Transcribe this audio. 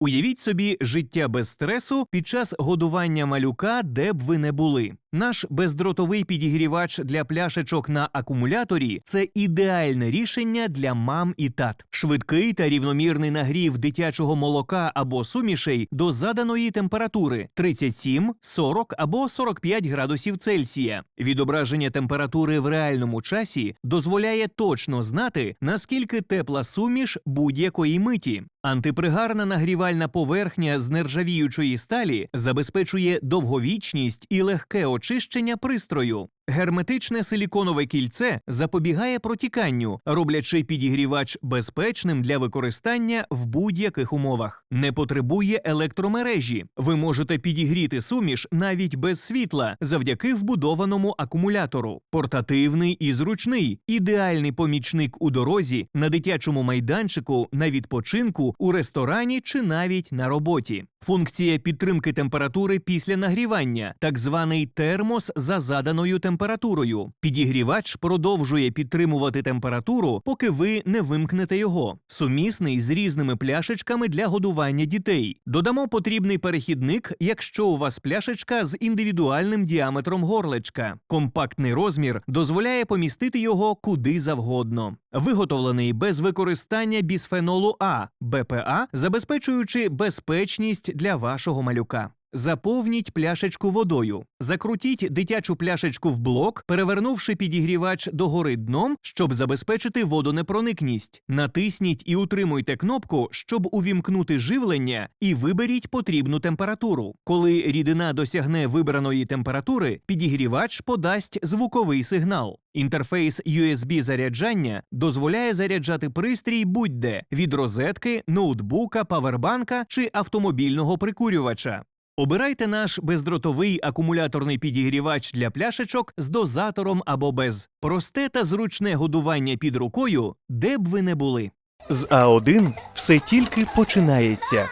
Уявіть собі життя без стресу під час годування малюка, де б ви не були. Наш бездротовий підігрівач для пляшечок на акумуляторі це ідеальне рішення для мам і тат. Швидкий та рівномірний нагрів дитячого молока або сумішей до заданої температури 37, 40 або 45 градусів Цельсія. Відображення температури в реальному часі дозволяє точно знати, наскільки тепла суміш будь-якої миті. Антипригарна нагрівальна поверхня з нержавіючої сталі забезпечує довговічність і легке очищення пристрою. Герметичне силіконове кільце запобігає протіканню, роблячи підігрівач безпечним для використання в будь-яких умовах. Не потребує електромережі. Ви можете підігріти суміш навіть без світла завдяки вбудованому акумулятору. Портативний і зручний, ідеальний помічник у дорозі, на дитячому майданчику, на відпочинку, у ресторані чи навіть на роботі. Функція підтримки температури після нагрівання, так званий термос за заданою температурою. Підігрівач продовжує підтримувати температуру, поки ви не вимкнете його. Сумісний з різними пляшечками для годування дітей. Додамо потрібний перехідник, якщо у вас пляшечка з індивідуальним діаметром горлечка. Компактний розмір дозволяє помістити його куди завгодно. Виготовлений без використання бісфенолу А, БПА, забезпечуючи безпечність для вашого малюка. Заповніть пляшечку водою. Закрутіть дитячу пляшечку в блок, перевернувши підігрівач догори дном, щоб забезпечити водонепроникність. Натисніть і утримуйте кнопку, щоб увімкнути живлення, і виберіть потрібну температуру. Коли рідина досягне вибраної температури, підігрівач подасть звуковий сигнал. Інтерфейс USB заряджання дозволяє заряджати пристрій будь-де від розетки, ноутбука, павербанка чи автомобільного прикурювача. Обирайте наш бездротовий акумуляторний підігрівач для пляшечок з дозатором або без. Просте та зручне годування під рукою, де б ви не були. З А1 все тільки починається.